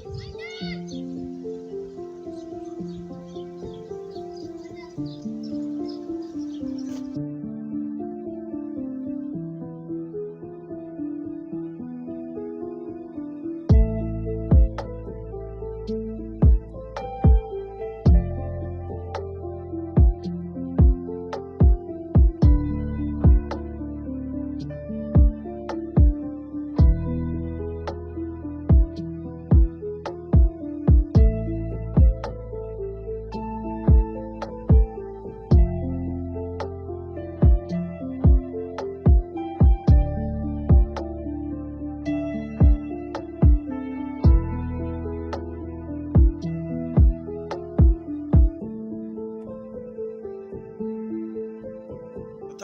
Andrea!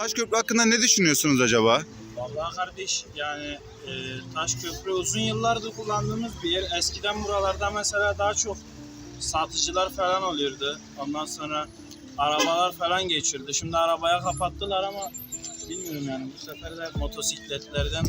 Taşköprü hakkında ne düşünüyorsunuz acaba? Vallahi kardeş yani e, taş köprü uzun yıllardır kullandığımız bir yer. Eskiden buralarda mesela daha çok satıcılar falan oluyordu. Ondan sonra arabalar falan geçirdi. Şimdi arabaya kapattılar ama bilmiyorum yani bu sefer de motosikletlerden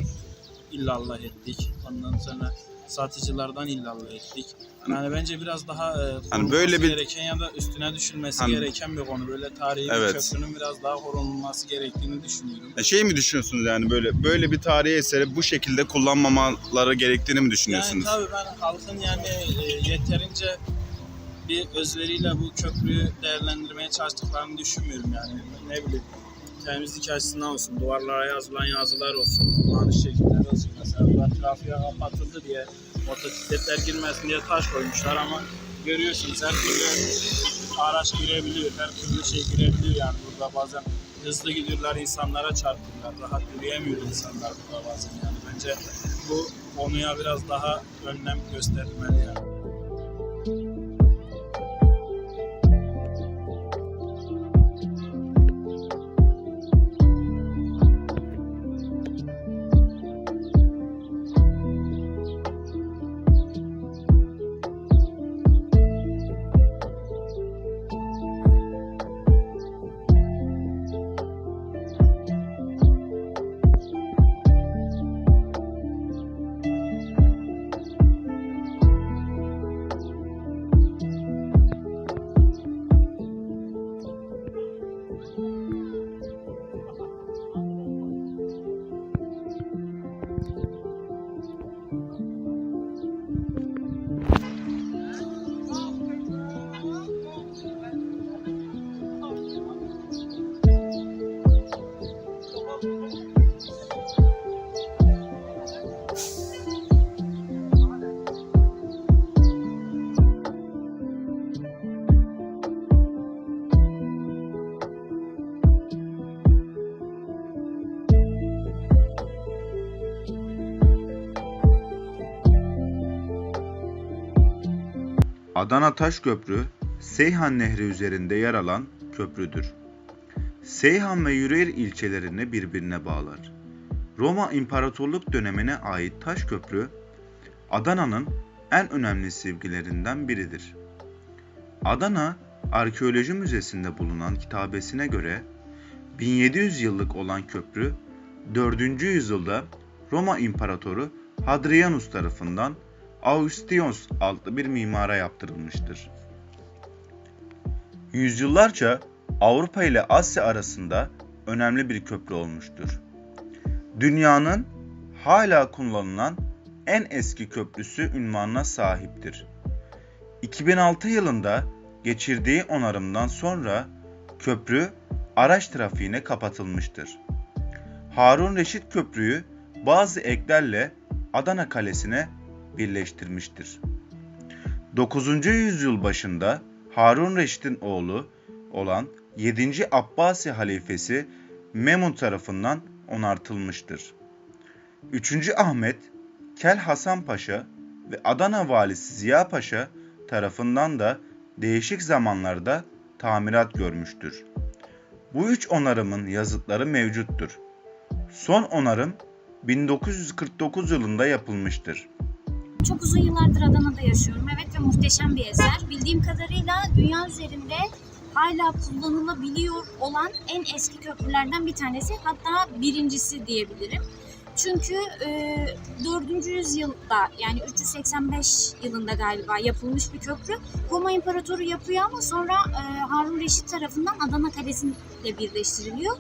illallah ettik. Ondan sonra satıcılardan illallah ettik. Yani bence biraz daha e, korunması böyle bir- gereken ya da üstüne düşülmesi Hani- gereken bir konu. Böyle tarihi bir Evet. köprünün biraz daha korunması gerektiğini düşünüyorum. Ya Şey mi düşünüyorsunuz yani böyle böyle bir tarihi eseri bu şekilde kullanmamaları gerektiğini mi düşünüyorsunuz? Yani tabii ben halkın yani e, yeterince bir özveriyle bu köprüyü değerlendirmeye çalıştıklarını düşünmüyorum yani. Ne bileyim temizlik açısından olsun, duvarlara yazılan yazılar olsun, kullanış şekilleri olsun. Mesela burada trafiğe kapatıldı diye motosikletler girmesin diye taş koymuşlar ama görüyorsunuz her türlü araç girebiliyor, her türlü şey girebiliyor yani burada bazen hızlı gidiyorlar insanlara çarpıyorlar, rahat yürüyemiyor insanlar burada bazen yani bence bu konuya biraz daha önlem gösterilmeli yani. Adana Taşköprü, Seyhan Nehri üzerinde yer alan köprüdür. Seyhan ve Yüreğir ilçelerini birbirine bağlar. Roma İmparatorluk dönemine ait Taşköprü, Adana'nın en önemli sevgilerinden biridir. Adana Arkeoloji Müzesi'nde bulunan kitabesine göre 1700 yıllık olan köprü 4. yüzyılda Roma İmparatoru Hadrianus tarafından Augustinos adlı bir mimara yaptırılmıştır. Yüzyıllarca Avrupa ile Asya arasında önemli bir köprü olmuştur. Dünyanın hala kullanılan en eski köprüsü ünvanına sahiptir. 2006 yılında geçirdiği onarımdan sonra köprü araç trafiğine kapatılmıştır. Harun Reşit Köprüyü bazı eklerle Adana Kalesi'ne birleştirmiştir. 9. yüzyıl başında Harun Reşit'in oğlu olan 7. Abbasi halifesi Memun tarafından onartılmıştır. 3. Ahmet, Kel Hasan Paşa ve Adana valisi Ziya Paşa tarafından da değişik zamanlarda tamirat görmüştür. Bu üç onarımın yazıtları mevcuttur. Son onarım 1949 yılında yapılmıştır. Çok uzun yıllardır Adana'da yaşıyorum. Evet ve muhteşem bir eser. Bildiğim kadarıyla dünya üzerinde hala kullanılabiliyor olan en eski köprülerden bir tanesi. Hatta birincisi diyebilirim. Çünkü e, 4. yüzyılda yani 385 yılında galiba yapılmış bir köprü. Roma İmparatoru yapıyor ama sonra e, Harun Reşit tarafından Adana Kalesi'yle birleştiriliyor.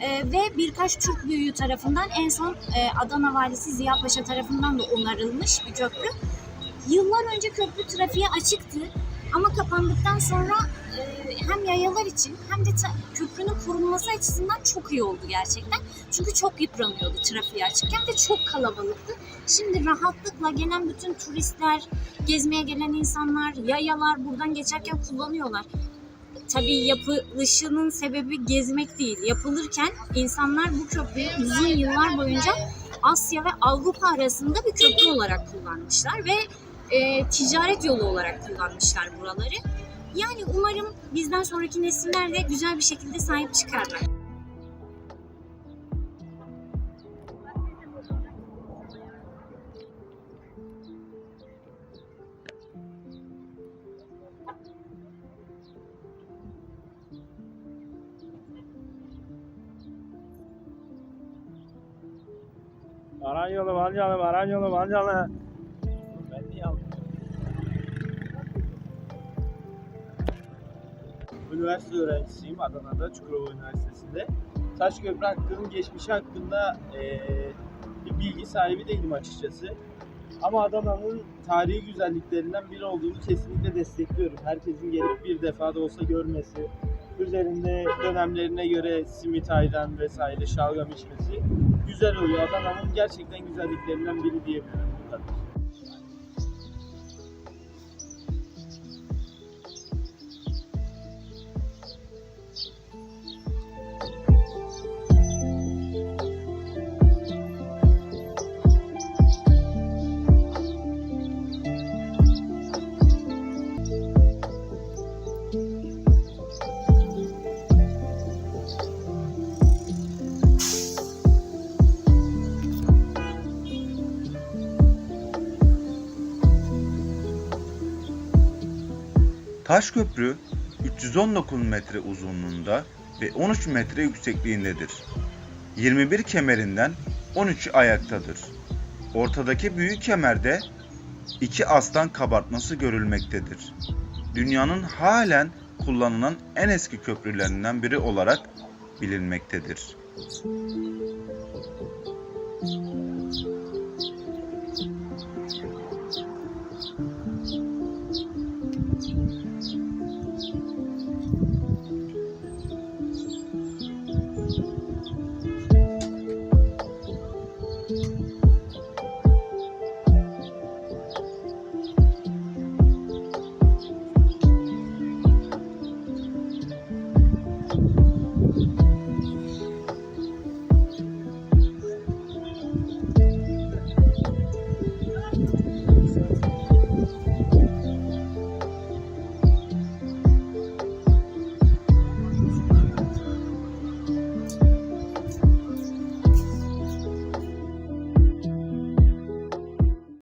E, ve birkaç Türk büyüğü tarafından en son e, Adana Valisi Ziya Paşa tarafından da onarılmış bir köprü. Yıllar önce köprü trafiğe açıktı ama kapandıktan sonra e, hem yayalar için hem de köprünün korunması açısından çok iyi oldu gerçekten. Çünkü çok yıpranıyordu trafiğe açıkken ve çok kalabalıktı. Şimdi rahatlıkla gelen bütün turistler, gezmeye gelen insanlar, yayalar buradan geçerken kullanıyorlar. Tabii yapılışının sebebi gezmek değil. Yapılırken insanlar bu köprüyü uzun yıllar boyunca Asya ve Avrupa arasında bir köprü olarak kullanmışlar ve e, ticaret yolu olarak kullanmışlar buraları. Yani umarım bizden sonraki nesiller de güzel bir şekilde sahip çıkarlar. Varanyolu, Vancalı, Varanyolu, Vancalı. Ben niye aldım? Üniversite öğrencisiyim Adana'da Çukurova Üniversitesi'nde. Taşköprü hakkının geçmişi hakkında eee, bir bilgi sahibi değilim açıkçası. Ama Adana'nın tarihi güzelliklerinden biri olduğunu kesinlikle destekliyorum. Herkesin gelip bir defa da olsa görmesi, üzerinde dönemlerine göre simit ayran vesaire şalgam içmesi güzel oluyor. Adana'nın gerçekten güzelliklerinden biri diyebilirim Taşköprü 319 metre uzunluğunda ve 13 metre yüksekliğindedir. 21 kemerinden 13'ü ayaktadır. Ortadaki büyük kemerde iki aslan kabartması görülmektedir. Dünyanın halen kullanılan en eski köprülerinden biri olarak bilinmektedir.